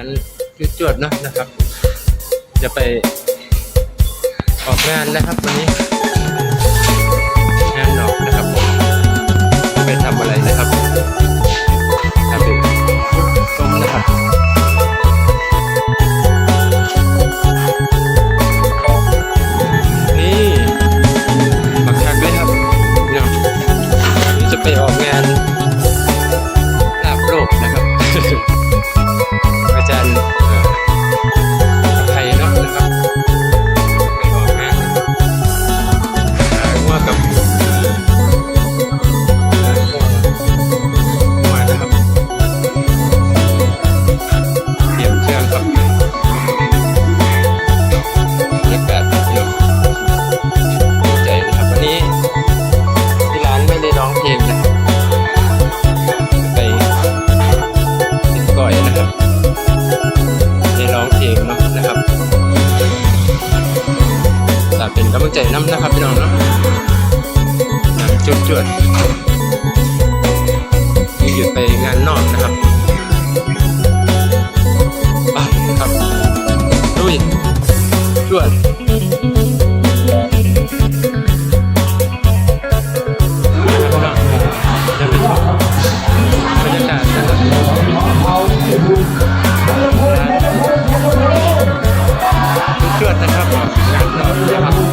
นั้นจวดเนาะนะครับ จะไปออกงานนะครับวันนี้งานหนอกนะครับผม ใจน้ำนะครับพี่น้องเนาะน้ำจุดจุยู่ไปงานนอกนะครับไปครับลุยจวดบรรยากาศนะครับเกิดนะครับงานเรานะครับ